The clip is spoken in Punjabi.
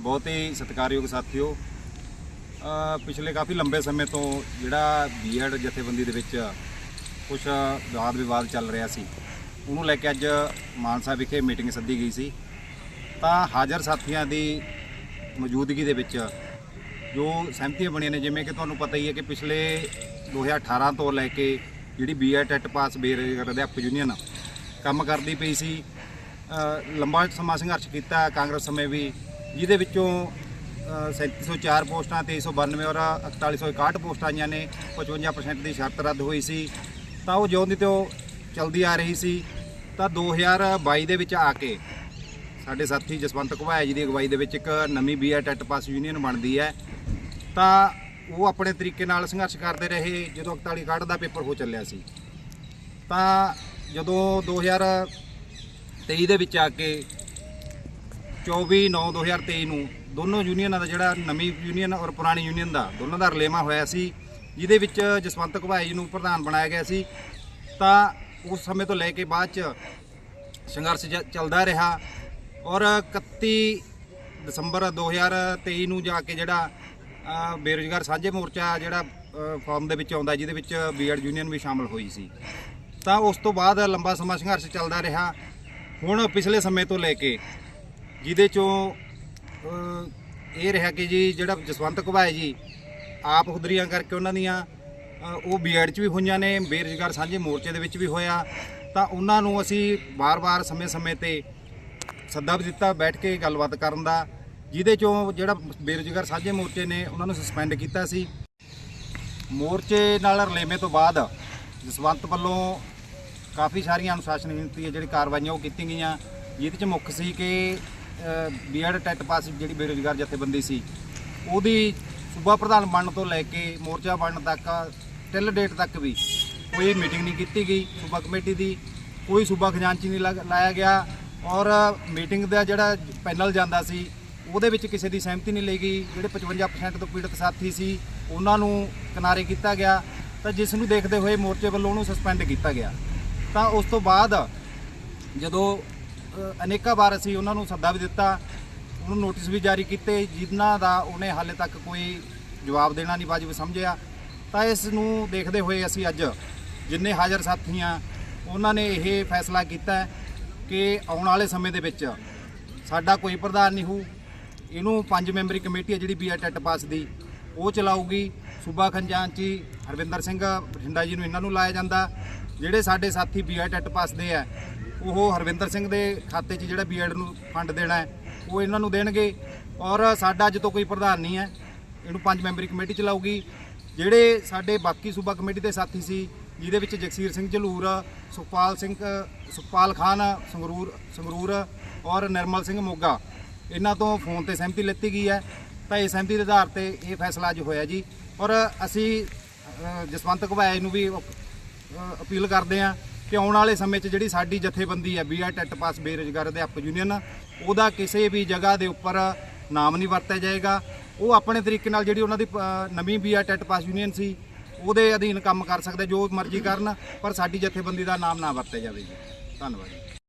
ਬਹੁਤ ਹੀ ਸਤਿਕਾਰਯੋਗ ਸਾਥੀਓ ਅ, ਪਿਛਲੇ ਕਾਫੀ ਲੰਬੇ ਸਮੇਂ ਤੋਂ ਜਿਹੜਾ ਬੀਐਡ ਜਥੇਬੰਦੀ ਦੇ ਵਿੱਚ ਕੁਝ ਵਾਦ ਵਿਵਾਦ ਚੱਲ ਰਿਹਾ ਸੀ ਉਹਨੂੰ ਲੈ ਕੇ ਅੱਜ ਮਾਨਸਾ ਵਿਖੇ ਮੀਟਿੰਗ ਸੱਦੀ ਗਈ ਸੀ। ਤਾਂ ਹਾਜ਼ਰ ਸਾਥੀਆਂ ਦੀ ਮੌਜੂਦਗੀ ਦੇ ਵਿੱਚ ਜੋ ਸਹਿਮਤੀਆਂ ਬਣੀਆਂ ਨੇ ਜਿਵੇਂ ਕਿ ਤੁਹਾਨੂੰ ਪਤਾ ਹੀ ਹੈ ਕਿ ਪਿਛਲੇ 2018 ਤੋਂ ਲੈ ਕੇ ਜਿਹੜੀ ਬੀਐਡ ਟੈਟ ਪਾਸ ਬੇਰੁਜ਼ਗਾਰ ਅਧਿਆਪਕ ਯੂਨੀਅਨ ਕੰਮ ਕਰਦੀ ਪਈ ਸੀ ਲੰਬਾ ਸਮਾਂ ਸੰਘਰਸ਼ ਕੀਤਾ ਕਾਂਗਰਸ ਸਮੇਂ ਵੀ। ਜਿਹਦੇ ਵਿੱਚੋਂ ਅ, 3704 ਪੋਸਟਾਂ 2392 ਔਰ 4161 ਪੋਸਟਾਂ ਆਈਆਂ ਨੇ 55% ਦੀ ਸ਼ਰਤ ਰੱਦ ਹੋਈ ਸੀ। ਤਾਂ ਉਹ ਜਿਉਂ ਦੀ ਤੇ ਉਹ ਚਲਦੀ ਆ ਰਹੀ ਸੀ। ਤਾਂ 2022 ਦੇ ਵਿੱਚ ਆ ਕੇ ਸਾਡੇ ਸਾਥੀ ਜਸਵੰਤ ਘੁਬਾਇਆ ਜੀ ਦੀ ਅਗਵਾਈ ਦੇ ਵਿੱਚ ਇੱਕ ਨਵੀਂ ਬੀਐਡ ਟੈਟ ਪਾਸ ਯੂਨੀਅਨ ਬਣਦੀ ਹੈ। ਤਾਂ ਉਹ ਆਪਣੇ ਤਰੀਕੇ ਨਾਲ ਸੰਘਰਸ਼ ਕਰਦੇ ਰਹੇ ਜਦੋਂ 41 ਕਾਢ ਦਾ ਪੇਪਰ ਹੋ ਚੱਲਿਆ ਸੀ। ਤਾਂ ਜਦੋਂ 2023 ਦੇ ਵਿੱਚ ਆ ਕੇ 24 9 2023 ਨੂੰ ਦੋਨੋਂ ਯੂਨੀਅਨਾਂ ਦਾ ਜਿਹੜਾ ਨਵੀਂ ਯੂਨੀਅਨ ਔਰ ਪੁਰਾਣੀ ਯੂਨੀਅਨ ਦਾ ਦੋਨਾਂ ਦਾ ਰਲੇਮਾ ਹੋਇਆ ਸੀ ਜਿਹਦੇ ਵਿੱਚ ਜਸਵੰਤ ਘੁਬਾਇਆ ਜੀ ਨੂੰ ਪ੍ਰਧਾਨ ਬਣਾਇਆ ਗਿਆ ਸੀ। ਤਾਂ ਉਸ ਸਮੇਂ ਤੋਂ ਲੈ ਕੇ ਬਾਅਦ ਚ ਸੰਘਰਸ਼ ਜ- ਚੱਲਦਾ ਰਿਹਾ ਔਰ 31 ਦਸੰਬਰ 2023 ਨੂੰ ਜਾ ਕੇ ਜਿਹੜਾ ਅ, ਬੇਰੁਜ਼ਗਾਰ ਸਾਂਝੇ ਮੋਰਚਾ ਜਿਹੜਾ ਅ, ਫਾਰਮ ਦੇ ਵਿੱਚ ਆਉਂਦਾ ਜਿਹਦੇ ਵਿੱਚ ਬੀਐਡ ਯੂਨੀਅਨ ਵੀ ਸ਼ਾਮਲ ਹੋਈ ਸੀ। ਤਾਂ ਉਸ ਤੋਂ ਬਾਅਦ ਲੰਬਾ ਸਮਾਂ ਸੰਘਰਸ਼ ਚੱਲਦਾ ਰਿਹਾ। ਹੁਣ ਪਿਛਲੇ ਸਮੇਂ ਤੋਂ ਲੈ ਕੇ ਜਿਹਦੇ ਚੋਂ ਇਹ ਰਿਹਾ ਕਿ ਜੀ ਜਿਹੜਾ ਜਸਵੰਤ ਘੁਬਾਇਆ ਜੀ ਆਪ ਹੁਦਰੀਆਂ ਕਰਕੇ ਉਹਨਾਂ ਦੀਆਂ ਅ, ਉਹ ਬੀਐਡ 'ਚ ਵੀ ਹੋਈਆਂ ਨੇ ਬੇਰੁਜ਼ਗਾਰ ਸਾਂਝੇ ਮੋਰਚੇ ਦੇ ਵਿੱਚ ਵੀ ਹੋਇਆ। ਤਾਂ ਉਹਨਾਂ ਨੂੰ ਅਸੀਂ ਵਾਰ-ਵਾਰ ਸਮੇਂ-ਸਮੇਂ ਤੇ ਸੱਦਾ ਵੀ ਦਿੱਤਾ ਬੈਠ ਕੇ ਗੱਲਬਾਤ ਕਰਨ ਦਾ ਜਿਹਦੇ ਚੋਂ ਜਿਹੜਾ ਬੇਰੁਜ਼ਗਾਰ ਸਾਂਝੇ ਮੋਰਚੇ ਨੇ ਉਹਨਾਂ ਨੂੰ ਸਸਪੈਂਡ ਕੀਤਾ ਸੀ। ਮੋਰਚੇ ਨਾਲ ਰਲੇਵੇਂ ਤੋਂ ਬਾਅਦ ਜਸਵੰਤ ਵੱਲੋਂ ਕਾਫੀ ਸਾਰੀਆਂ ਅਨੁਸ਼ਾਸਨ ਨੀਤੀ ਜਿਹੜੀ ਕਾਰਵਾਈਆਂ ਉਹ ਕੀਤੀਆਂ ਗਈਆਂ ਜਿਹਦੇ ਚ ਮੁੱਖ ਸੀ ਕਿ ਬੀਐਡ ਟੈਟ ਪਾਸ ਜਿਹੜੀ ਬੇਰੁਜ਼ਗਾਰ ਜਥੇਬੰਦੀ ਸੀ, ਉਹਦੀ ਸੂਬਾ ਪ੍ਰਧਾਨ ਬਣਨ ਤੋਂ ਲੈ ਕੇ ਮੋਰਚਾ ਬਣਨ ਤੱਕ ਟਿਲ ਡੇਟ ਤੱਕ ਵੀ ਕੋਈ ਮੀਟਿੰਗ ਨਹੀਂ ਕੀਤੀ ਗਈ ਸੂਬਾ ਕਮੇਟੀ ਦੀ, ਕੋਈ ਸੂਬਾ ਖਜ਼ਾਨਚੀ ਨਹੀਂ ਲਾਇਆ ਗਿਆ ਔਰ ਮੀਟਿੰਗ ਦਾ ਜਿਹੜਾ ਪੈਨਲ ਜਾਂਦਾ ਸੀ, ਉਹਦੇ ਵਿੱਚ ਕਿਸੇ ਦੀ ਸਹਿਮਤੀ ਨਹੀਂ ਲਈ ਗਈ। ਜਿਹੜੇ 55% ਤੋਂ ਪੀੜਤ ਸਾਥੀ ਸੀ, ਉਹਨਾਂ ਨੂੰ ਕਿਨਾਰੇ ਕੀਤਾ ਗਿਆ। ਤਾਂ ਜਿਸ ਨੂੰ ਦੇਖਦੇ ਹੋਏ ਮੋਰਚੇ ਵੱਲੋਂ ਉਹਨੂੰ ਸਸਪੈਂਡ ਕੀਤਾ ਗਿਆ। ਤਾਂ ਉਸ ਤੋਂ ਬਾਅਦ ਜਦੋਂ ਅਨੇਕਾਂ ਵਾਰ ਅਸੀਂ ਉਹਨਾਂ ਨੂੰ ਸੱਦਾ ਵੀ ਦਿੱਤਾ, ਉਹਨੂੰ ਨੋਟਿਸ ਵੀ ਜਾਰੀ ਕੀਤੇ, ਜਿਨ੍ਹਾਂ ਦਾ ਉਹਨੇ ਹਾਲੇ ਤੱਕ ਕੋਈ ਜਵਾਬ ਦੇਣਾ ਨਹੀਂ, ਵਾਜਬ ਸਮਝਿਆ। ਤਾਂ ਇਸ ਨੂੰ ਦੇਖਦੇ ਹੋਏ ਅਸੀਂ ਅੱਜ ਜਿੰਨੇ ਹਾਜ਼ਰ ਸਾਥੀਆਂ, ਉਹਨਾਂ ਨੇ ਇਹ ਫੈਸਲਾ ਕੀਤਾ ਕਿ ਆਉਣ ਵਾਲੇ ਸਮੇਂ ਦੇ ਵਿੱਚ ਸਾਡਾ ਕੋਈ ਪ੍ਰਧਾਨ ਨਹੀਂ ਹੋਊ। ਇਹਨੂੰ ਪੰਜ ਮੈਂਬਰੀ ਕਮੇਟੀ ਹੈ ਜਿਹੜੀ ਬੀਆ ਟੈਟ ਪਾਸ ਦੀ, ਉਹ ਚਲਾਊਗੀ। ਸੂਬਾ ਖੰਜਾਂਚੀ, ਹਰਵਿੰਦਰ ਸਿੰਘ ਬਠਿੰਡਾ ਜੀ ਨੂੰ ਇਹਨਾਂ ਨੂੰ ਲਾਇਆ ਜਾਂਦਾ। ਜਿਹੜੇ ਸਾਡੇ ਸਾਥੀ ਬੀਆ ਟੈਟ ਪਾਸ ਦੇ ਆ ਉਹ ਹਰਵਿੰਦਰ ਸਿੰਘ ਦੇ ਖਾਤੇ 'ਚ ਜਿਹੜਾ ਬੀਐਡ ਨੂੰ ਫੰਡ ਦੇਣਾ ਹੈ ਉਹ ਇਹਨਾਂ ਨੂੰ ਦੇਣਗੇ। ਔਰ ਸਾਡਾ ਅੱਜ ਤੋਂ ਕੋਈ ਪ੍ਰਧਾਨ ਨਹੀਂ ਹੈ। ਇਹਨੂੰ ਪੰਜ ਮੈਂਬਰੀ ਕਮੇਟੀ ਚਲਾਊਗੀ ਜਿਹੜੇ ਸਾਡੇ ਬਾਕੀ ਸੂਬਾ ਕਮੇਟੀ ਦੇ ਸਾਥੀ ਸੀ ਜਿਹਦੇ ਵਿੱਚ ਜਗਸੀਰ ਸਿੰਘ ਜਲੂਰ ਸੁਖਪਾਲ ਸਿੰਘ ਸੁਖਪਾਲ ਖਾਨ ਸੰਗਰੂਰ ਸੰਗਰੂਰ ਔਰ ਨਿਰਮਲ ਸਿੰਘ ਮੋਗਾ ਇਹਨਾਂ ਤੋਂ ਫੋਨ ਤੇ ਸਹਿਮਤੀ ਲਿੱਤੀ ਗਈ ਹੈ। ਤਾਂ ਇਹ ਸਹਿਮਤੀ ਦੇ ਆਧਾਰ ਤੇ ਇਹ ਫੈਸਲਾ ਅੱਜ ਹੋਇਆ ਜੀ। ਔਰ ਅਸੀਂ ਜਸਵੰਤ ਘਵਾਏ ਨੂੰ ਵੀ ਅ, ਅਪੀਲ ਕਰਦੇ ਹਾਂ ਕਿ ਆਉਣ ਵਾਲੇ ਸਮੇਂ 'ਚ ਜਿਹੜੀ ਸਾਡੀ ਜਥੇਬੰਦੀ ਹੈ ਬੀਆ ਟੈਟ ਪਾਸ ਬੇਰੁਜ਼ਗਾਰ ਅਧਿਆਪਕ ਯੂਨੀਅਨ ਉਹਦਾ ਕਿਸੇ ਵੀ ਜਗ੍ਹਾ ਦੇ ਉੱਪਰ ਨਾਮ ਨਹੀਂ ਵਰਤਿਆ ਜਾਏਗਾ। ਉਹ ਆਪਣੇ ਤਰੀਕੇ ਨਾਲ ਜਿਹੜੀ ਉਹਨਾਂ ਦੀ ਅ, ਨਵੀਂ ਬੀਆ ਟੈਟ ਪਾਸ ਯੂਨੀਅਨ ਸੀ ਉਹਦੇ ਅਧੀਨ ਕੰਮ ਕਰ ਸਕਦੇ ਜੋ ਮਰਜ਼ੀ ਕਰਨ ਪਰ ਸਾਡੀ ਜਥੇਬੰਦੀ ਦਾ ਨਾਮ ਨਾ ਵਰਤਿਆ ਜਾਵੇ ਜੀ। ਧੰਨਵਾਦ।